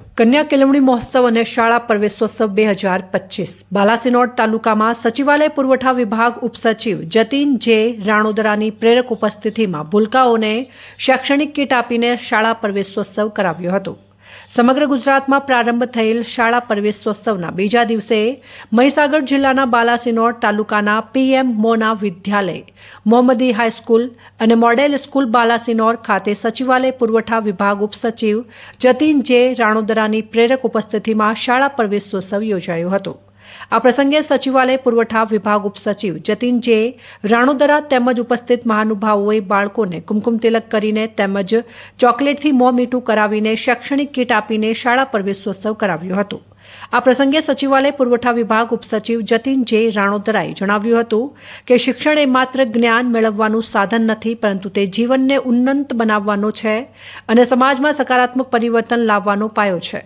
કન્યા કેળવણી મહોત્સવ અને શાળા પ્રવેશોત્સવ બે હજાર પચીસ. બાલાસિનોડ તાલુકામાં સચિવાલય પુરવઠા વિભાગ ઉપસચિવ જતીન જે રાણોદરાની પ્રેરક ઉપસ્થિતિમાં ભૂલકાઓને શૈક્ષણિક કીટ આપીને શાળા પ્રવેશોત્સવ કરાવ્યો હતો. સમગ્ર ગુજરાતમાં પ્રારંભ થયેલ શાળા પ્રવેશોત્સવના બીજા દિવસે મહીસાગર જિલ્લાના બાલાસિનોર તાલુકાના પીએમ મોના વિદ્યાલય, મોહમ્મદી હાઈસ્કૂલ અને મોડેલ સ્કૂલ બાલાસિનોર ખાતે સચિવાલય પુરવઠા વિભાગ ઉપસચિવ જતીન જે રાણોદરાની પ્રેરક ઉપસ્થિતિમાં શાળા પ્રવેશોત્સવ યોજાયો હતો. આ પ્રસંગે સચિવાલય પુરવઠા વિભાગ ઉપસચિવ જતીન જે રાણોદરા તેમજ ઉપસ્થિત મહાનુભાવોએ બાળકોને કુમકુમ તિલક કરીને તેમજ ચોકલેટથી મોં મીઠું કરાવીને શૈક્ષણિક કીટ આપીને શાળા પ્રવેશોત્સવ કરાવ્યો હતો. આ પ્રસંગે સચિવાલય પુરવઠા વિભાગ ઉપસચિવ જતીન જે રાણોદરાએ જણાવ્યું હતું કે શિક્ષણ એ માત્ર જ્ઞાન મેળવવાનું સાધન નથી, પરંતુ તે જીવનને ઉન્નત બનાવવાનો છે અને સમાજમાં સકારાત્મક પરિવર્તન લાવવાનો પાયો છે.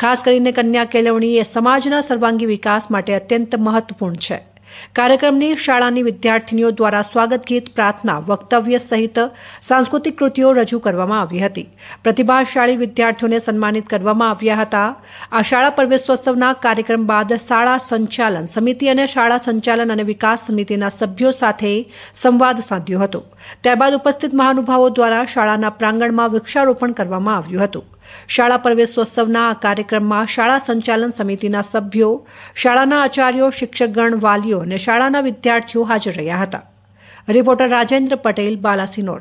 ખાસ કરીને કન્યા કેળવણી એ સમાજના સર્વાંગી વિકાસ માટે અત્યંત મહત્વપૂર્ણ છે. કાર્યક્રમની શાળાની વિદ્યાર્થીનીઓ દ્વારા સ્વાગત ગીત, પ્રાર્થના, વક્તવ્ય સહિત સાંસ્કૃતિક કૃતિઓ રજૂ કરવામાં આવી હતી. પ્રતિભાશાળી વિદ્યાર્થીઓને સન્માનિત કરવામાં આવ્યા હતા. આ શાળા પ્રવેશોત્સવના કાર્યક્રમ બાદ શાળા સંચાલન સમિતિ અને શાળા સંચાલન અને વિકાસ સમિતિના સભ્યો સાથે સંવાદ સાધ્યો હતો. ત્યારબાદ ઉપસ્થિત મહાનુભાવો દ્વારા શાળાના પ્રાંગણમાં વૃક્ષારોપણ કરવામાં આવ્યું હતું. શાળા પ્રવેશોત્સવના આ કાર્યક્રમમાં શાળા સંચાલન સમિતિના સભ્યો, શાળાના આચાર્યો, શિક્ષકગણ, વાલીઓ અને શાળાના વિદ્યાર્થીઓ હાજર રહ્યા હતા. રિપોર્ટર રાજેન્દ્ર પટેલ, બાલાસિનોર.